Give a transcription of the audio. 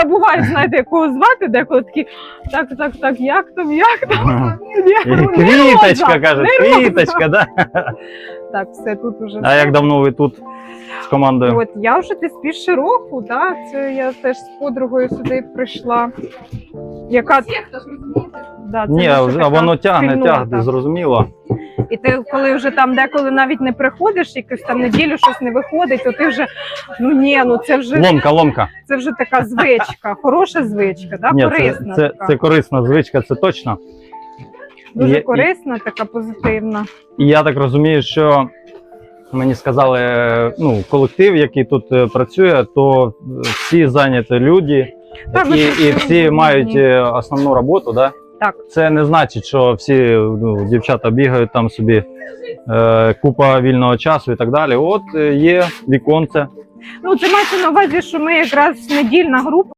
забувають, знаєте, якого звати, деколи такі, так, так, так, як там, як там? Я Квіточка «Нероза, каже, Нероза». квіточка, да? Так, все тут уже. А як давно ви тут з командою? От я вже десь більше року, да, це я теж з подругою сюди прийшла. Яка да, це Ні, наша а така воно тягне, спільнота. тягне, зрозуміло. І ти, коли вже там деколи навіть не приходиш, якусь там неділю щось не виходить, то ти вже ну ні, ну це вже Ломка, ломка. це вже така звичка, хороша звичка, да, Ні, це, корисна. це, така. це корисна звичка, це точно. Дуже і- корисна, така позитивна. І я так розумію, що мені сказали, е, ну, колектив, який тут е, працює, то е, всі зайняті люди, Так, і, і всі мають е, основну роботу, да? Так. Це не значить, що всі ну, дівчата бігають там собі е, купа вільного часу і так далі. От е, є віконце. Ну це мається на увазі, що ми якраз недільна група.